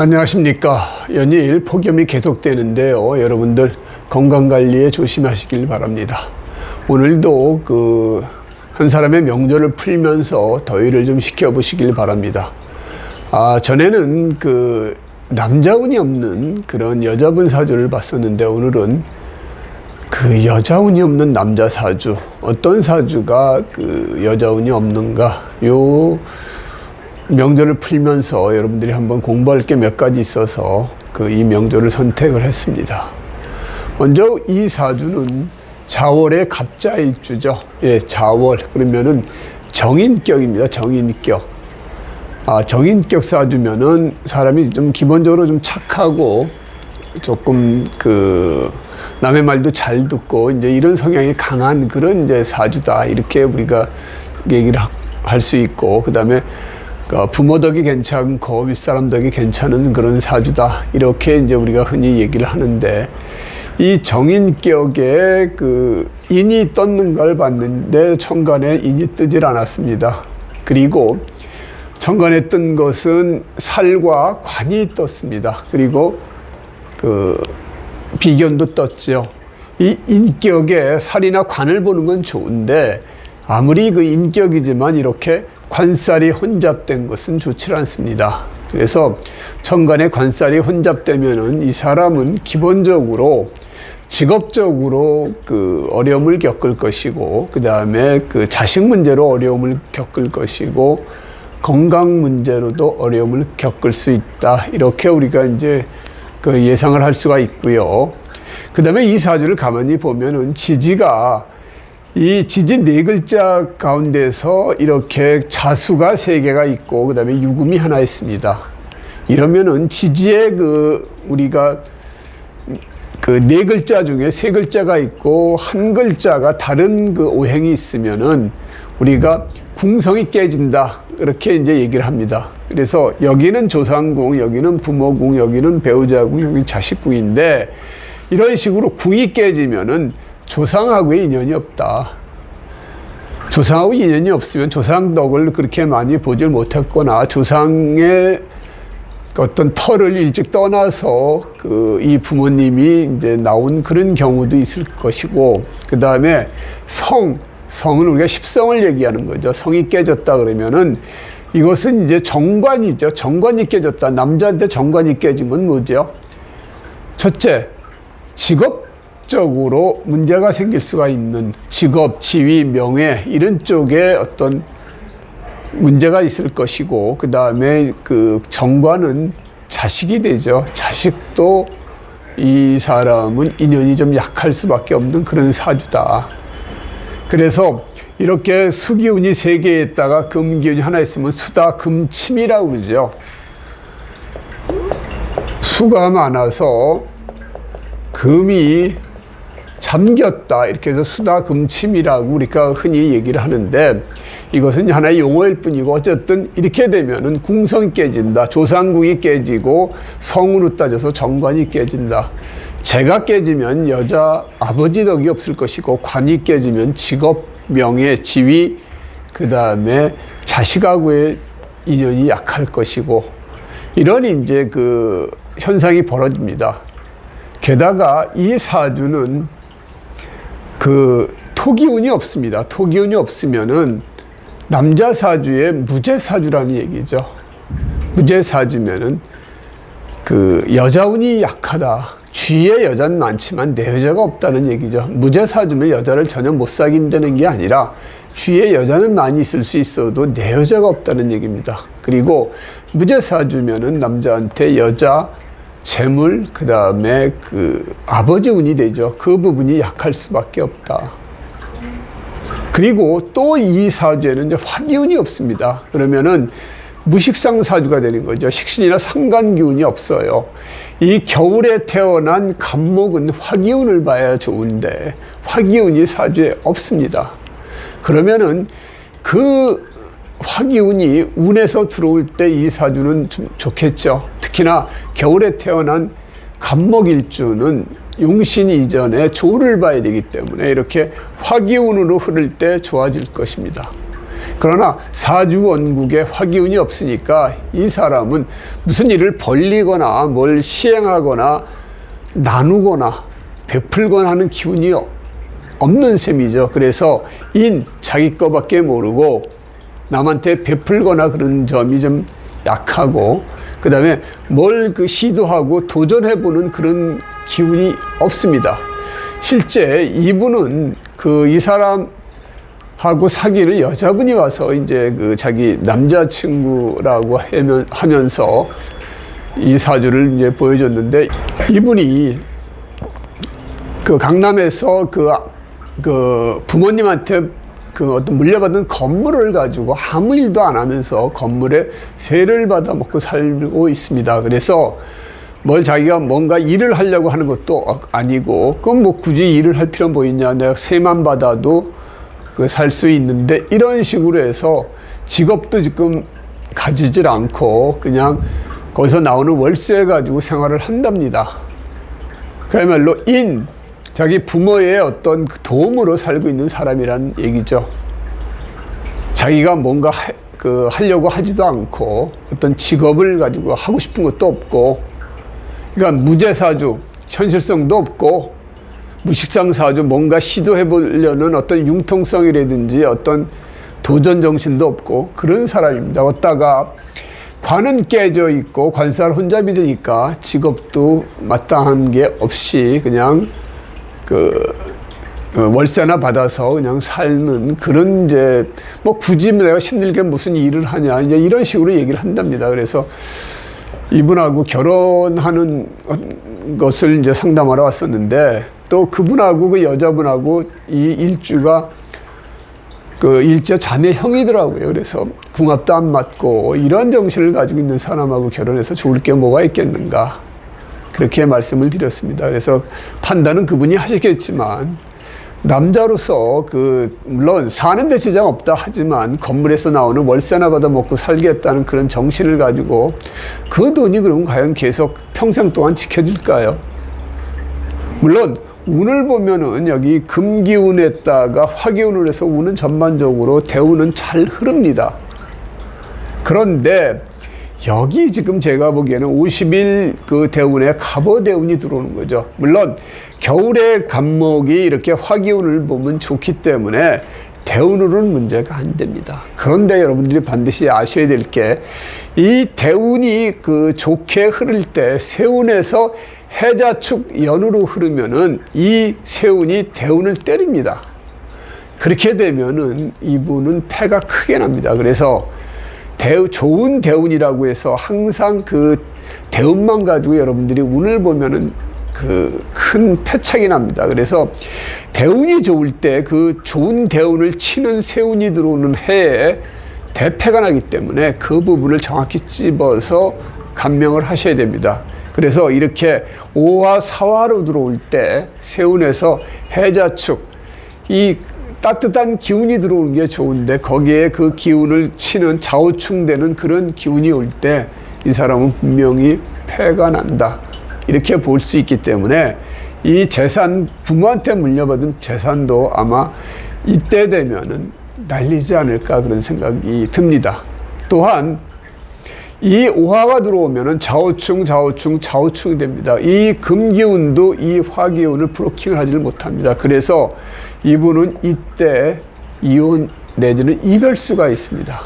안녕하십니까. 연일 폭염이 계속되는데요. 여러분들 건강 관리에 조심하시길 바랍니다. 오늘도 그 한 사람의 명절을 풀면서 더위를 좀 식혀보시길 바랍니다. 아, 전에는 그 남자운이 없는 그런 여자분 사주를 봤었는데 오늘은 그 여자운이 없는 남자 사주 어떤 사주가 그 여자운이 없는가 요 명절을 풀면서 여러분들이 한번 공부할 게 몇 가지 있어서 그 이 명절을 선택을 했습니다. 먼저 이 사주는 자월의 갑자일주죠. 예, 자월 그러면은 정인격입니다. 정인격. 아, 정인격 사주면은 사람이 좀 기본적으로 좀 착하고 조금 그 남의 말도 잘 듣고 이제 이런 성향이 강한 그런 이제 사주다 이렇게 우리가 얘기를 할 수 있고 그 다음에 부모 덕이 괜찮고 윗사람 덕이 괜찮은 그런 사주다 이렇게 이제 우리가 흔히 얘기를 하는데 이 정인격에 그 인이 떴는 걸 봤는데 천간에 인이 뜨질 않았습니다. 그리고 천간에 뜬 것은 살과 관이 떴습니다. 그리고 그 비견도 떴죠. 이 인격에 살이나 관을 보는 건 좋은데 아무리 그 인격이지만 이렇게 관살이 혼잡된 것은 좋지 않습니다. 그래서 천간에 관살이 혼잡되면은 이 사람은 기본적으로 직업적으로 그 어려움을 겪을 것이고 그 다음에 그 자식 문제로 어려움을 겪을 것이고 건강 문제로도 어려움을 겪을 수 있다 이렇게 우리가 이제 그 예상을 할 수가 있고요. 그 다음에 이 사주를 가만히 보면은 지지가 이 지지 네 글자 가운데서 이렇게 자수가 세 개가 있고 그 다음에 유금이 하나 있습니다. 이러면은 지지의 그 우리가 그 네 글자 중에 세 글자가 있고 한 글자가 다른 그 오행이 있으면은 우리가 궁성이 깨진다 이렇게 이제 얘기를 합니다. 그래서 여기는 조상궁, 여기는 부모궁, 여기는 배우자궁, 여기 자식궁인데 이런 식으로 궁이 깨지면은 조상하고의 인연이 없다. 조상하고 인연이 없으면 조상 덕을 그렇게 많이 보질 못했거나 조상의 어떤 터를 일찍 떠나서 그 이 부모님이 이제 나온 그런 경우도 있을 것이고 그 다음에 성 성은 우리가 십성을 얘기하는 거죠. 성이 깨졌다 그러면은 이것은 이제 정관이죠. 정관이 깨졌다. 남자한테 정관이 깨진 건 뭐죠? 첫째, 직업 적으로 문제가 생길 수가 있는 직업, 지위, 명예 이런 쪽에 어떤 문제가 있을 것이고 그 다음에 그 정관은 자식이 되죠. 자식도 이 사람은 인연이 좀 약할 수밖에 없는 그런 사주다. 그래서 이렇게 수기운이 세 개에다가 금기운이 하나 있으면 수다 금침이라고 그러죠. 수가 많아서 금이 잠겼다. 이렇게 해서 수다 금침이라고 우리가 흔히 얘기를 하는데 이것은 하나의 용어일 뿐이고 어쨌든 이렇게 되면은 궁성이 깨진다. 조상궁이 깨지고 성으로 따져서 정관이 깨진다. 재가 깨지면 여자 아버지 덕이 없을 것이고 관이 깨지면 직업 명예 지위 그 다음에 자식하고의 인연이 약할 것이고 이런 이제 그 현상이 벌어집니다. 게다가 이 사주는 그 토기운이 없습니다. 토기운이 없으면은 남자 사주의 무제 사주라는 얘기죠. 무제 사주면은 그 여자운이 약하다. 주위에 여자는 많지만 내 여자가 없다는 얘기죠. 무제 사주면 여자를 전혀 못 사귄다는 게 아니라 주위에 여자는 많이 있을 수 있어도 내 여자가 없다는 얘기입니다. 그리고 무제 사주면은 남자한테 여자, 재물, 그 다음에 그 아버지 운이 되죠. 그 부분이 약할 수밖에 없다. 그리고 또 이 사주에는 화기운이 없습니다. 그러면은 무식상 사주가 되는 거죠. 식신이나 상관기운이 없어요. 이 겨울에 태어난 간목은 화기운을 봐야 좋은데 화기운이 사주에 없습니다. 그러면은 그 화기운이 운에서 들어올 때 이 사주는 좀 좋겠죠. 특히나 겨울에 태어난 간목일주는 용신 이전에 조를 봐야 되기 때문에 이렇게 화기운으로 흐를 때 좋아질 것입니다. 그러나 사주 원국에 화기운이 없으니까 이 사람은 무슨 일을 벌리거나 뭘 시행하거나 나누거나 베풀거나 하는 기운이 없는 셈이죠. 그래서 인 자기 거밖에 모르고 남한테 베풀거나 그런 점이 좀 약하고 그다음에 뭘 그 시도하고 도전해 보는 그런 기운이 없습니다. 실제 이분은 그 이 사람 하고 사귀는 여자분이 와서 이제 그 자기 남자친구라고 하면- 하면서 이 사주를 이제 보여줬는데 이분이 그 강남에서 그, 그 부모님한테 그 어떤 물려받은 건물을 가지고 아무 일도 안 하면서 건물에 세를 받아 먹고 살고 있습니다. 그래서 뭘 자기가 뭔가 일을 하려고 하는 것도 아니고 그럼 뭐 굳이 일을 할 필요 뭐 있냐 내가 세만 받아도 그 살 수 있는데 이런 식으로 해서 직업도 지금 가지질 않고 그냥 거기서 나오는 월세 가지고 생활을 한답니다. 그야말로 인 자기 부모의 어떤 그 도움으로 살고 있는 사람이란 얘기죠. 자기가 뭔가 하, 그 하려고 하지도 않고 어떤 직업을 가지고 하고 싶은 것도 없고 그러니까 무제사주 현실성도 없고 무식상사주 뭔가 시도해 보려는 어떤 융통성이라든지 어떤 도전 정신도 없고 그런 사람입니다. 어다가 관은 깨져 있고 관살 혼자 믿으니까 직업도 마땅한 게 없이 그냥 그, 그 월세나 받아서 그냥 삶은 그런 이제 뭐 굳이 내가 힘들게 무슨 일을 하냐 이제 이런 식으로 얘기를 한답니다. 그래서 이분하고 결혼하는 것을 이제 상담하러 왔었는데 또 그분하고 그 여자분하고 이 일주가 그 일제 자매 형이더라고요. 그래서 궁합도 안 맞고 이런 정신을 가지고 있는 사람하고 결혼해서 좋을 게 뭐가 있겠는가. 그렇게 말씀을 드렸습니다. 그래서 판단은 그분이 하시겠지만 남자로서 그 물론 사는데 지장 없다 하지만 건물에서 나오는 월세나 받아 먹고 살겠다는 그런 정신을 가지고 그 돈이 그럼 과연 계속 평생 동안 지켜질까요? 물론 운을 보면은 여기 금기운에다가 화기운을 해서 운은 전반적으로 대운은 잘 흐릅니다. 그런데 여기 지금 제가 보기에는 50일 그 대운에 갑오 대운이 들어오는 거죠. 물론 겨울에 간목이 이렇게 화기운을 보면 좋기 때문에 대운으로는 문제가 안 됩니다. 그런데 여러분들이 반드시 아셔야 될 게 이 대운이 그 좋게 흐를 때 세운에서 해자축 연으로 흐르면은 이 세운이 대운을 때립니다. 그렇게 되면은 이분은 패가 크게 납니다. 그래서 대우, 좋은 대운이라고 해서 항상 그 대운만 가지고 여러분들이 운을 보면은 그 큰 패착이 납니다. 그래서 대운이 좋을 때 그 좋은 대운을 치는 세운이 들어오는 해에 대패가 나기 때문에 그 부분을 정확히 찝어서 감명을 하셔야 됩니다. 그래서 이렇게 오화 사화로 들어올 때 세운에서 해자축 이 따뜻한 기운이 들어오는 게 좋은데 거기에 그 기운을 치는 좌우충되는 그런 기운이 올 때 이 사람은 분명히 패가 난다. 이렇게 볼 수 있기 때문에 이 재산 부모한테 물려받은 재산도 아마 이때 되면은 날리지 않을까 그런 생각이 듭니다. 또한 이 오화가 들어오면은 좌우충, 좌우충, 좌우충이 됩니다. 이 금기운도 이 화기운을 브로킹을 하지를 못합니다. 그래서 이분은 이때 이혼 내지는 이별수가 있습니다.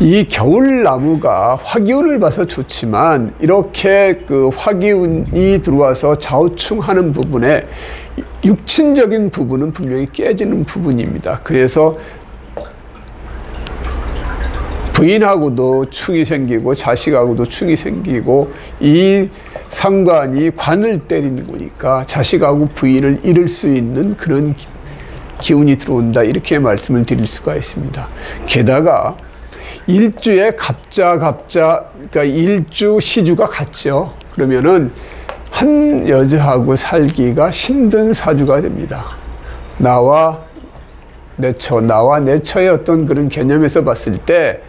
이 겨울 나무가 화기운을 봐서 좋지만 이렇게 그 화기운이 들어와서 좌우충하는 부분에 육친적인 부분은 분명히 깨지는 부분입니다. 그래서 부인하고도 충이 생기고 자식하고도 충이 생기고 이 상관이 관을 때리는 거니까 자식하고 부인을 잃을 수 있는 그런 기운이 들어온다 이렇게 말씀을 드릴 수가 있습니다. 게다가 일주에 갑자 갑자 그러니까 일주 시주가 같죠. 그러면은 한 여자하고 살기가 힘든 사주가 됩니다. 나와 내 처, 나와 내 처의 어떤 그런 개념에서 봤을 때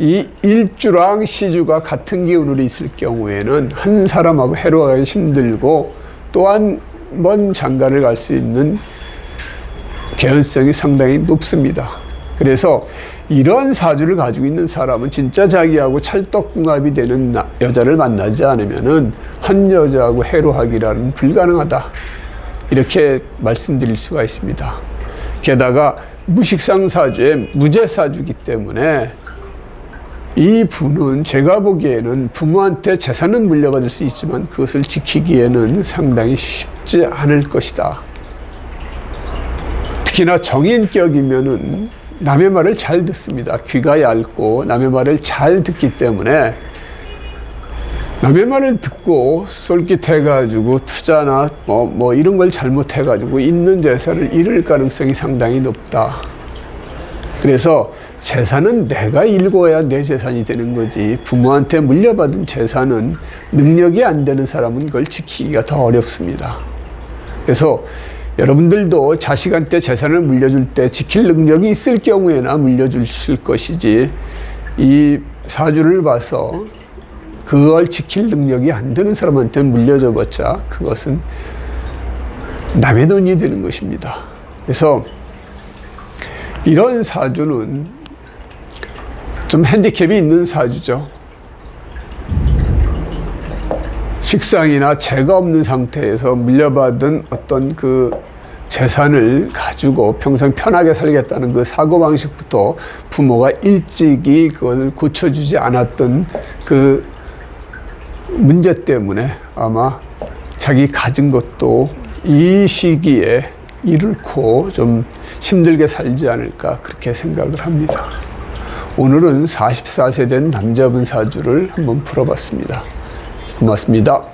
이 일주랑 시주가 같은 기운으로 있을 경우에는 한 사람하고 해로하기 힘들고 또한 먼 장가를 갈 수 있는 개연성이 상당히 높습니다. 그래서 이런 사주를 가지고 있는 사람은 진짜 자기하고 찰떡궁합이 되는 나- 여자를 만나지 않으면은 한 여자하고 해로하기라는 불가능하다. 이렇게 말씀드릴 수가 있습니다. 게다가 무식상 사주에 무죄 사주기 때문에 이 분은 제가 보기에는 부모한테 재산은 물려받을 수 있지만 그것을 지키기에는 상당히 쉽지 않을 것이다. 특히나 정인격이면은 남의 말을 잘 듣습니다. 귀가 얇고 남의 말을 잘 듣기 때문에 남의 말을 듣고 솔깃해가지고 투자나 뭐, 뭐 이런 걸 잘못해가지고 있는 재산을 잃을 가능성이 상당히 높다. 그래서 재산은 내가 일궈야 내 재산이 되는 거지 부모한테 물려받은 재산은 능력이 안 되는 사람은 그걸 지키기가 더 어렵습니다. 그래서 여러분들도 자식한테 재산을 물려줄 때 지킬 능력이 있을 경우에나 물려주실 것이지 이 사주를 봐서 그걸 지킬 능력이 안 되는 사람한테 물려줘봤자 그것은 남의 돈이 되는 것입니다. 그래서 이런 사주는 좀 핸디캡이 있는 사주죠. 식상이나 죄가 없는 상태에서 물려받은 어떤 그 재산을 가지고 평생 편하게 살겠다는 그 사고방식부터 부모가 일찍이 그걸 고쳐주지 않았던 그 문제 때문에 아마 자기 가진 것도 이 시기에 잃고 좀 힘들게 살지 않을까 그렇게 생각을 합니다. 오늘은 44세 된 남자분 사주를 한번 풀어봤습니다. 고맙습니다.